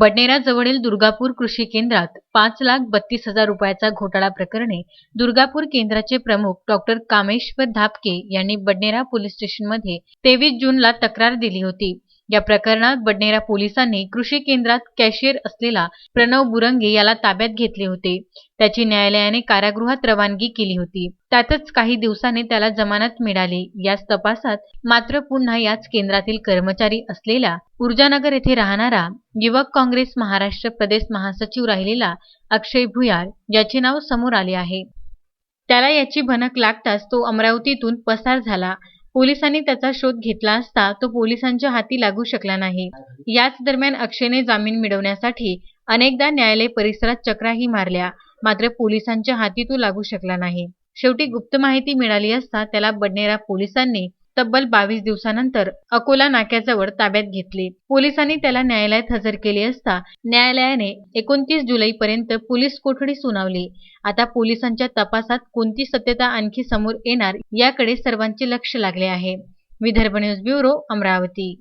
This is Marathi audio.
बडनेराजवळील दुर्गापूर कृषी केंद्रात पाच लाख बत्तीस हजार रुपयाचा घोटाळा प्रकरणी दुर्गापूर केंद्राचे प्रमुख डॉक्टर कामेश्वर धापके यांनी बडनेरा पोलीस स्टेशनमध्ये तेवीस जूनला तक्रार दिली होती. या प्रकरणात बडनेरा पोलिसांनी कृषी केंद्रात कॅशियर असलेला प्रणव बुरंगे याला ताब्यात घेतले होते. त्याची न्यायालयाने कारागृहात रवानगी केली होती. त्यातच काही दिवसांनी त्याला जमानत मिळाली. याच तपासात मात्र पुन्हा याच केंद्रातील कर्मचारी असलेला ऊर्जानगर येथे राहणारा युवक काँग्रेस महाराष्ट्र प्रदेश महासचिव राहिलेला अक्षय भुयार याचे नाव समोर आले आहे. त्याला याची भनक लागताच तो अमरावतीतून पसार झाला. पोलिसांनी त्याचा शोध घेतला असता तो पोलिसांच्या हाती लागू शकला नाही. याच दरम्यान अक्षयने जामीन मिळवण्यासाठी अनेकदा न्यायालय परिसरात चक्राही मारल्या मात्र पोलिसांच्या हाती तो लागू शकला नाही. शेवटी गुप्त माहिती मिळाली असता त्याला बडनेरा पोलिसांनी तब्बल बावीस दिवसानंतर अकोला नाक्याजवळ ताब्यात घेतले. पोलिसांनी त्याला न्यायालयात हजर केले असता न्यायालयाने एकोणतीस जुलैपर्यंत पोलीस कोठडी सुनावली. आता पोलिसांच्या तपासात कोणती सत्यता आणखी समोर येणार याकडे सर्वांचे लक्ष लागले आहे. Vidarbha news bureau Amravati.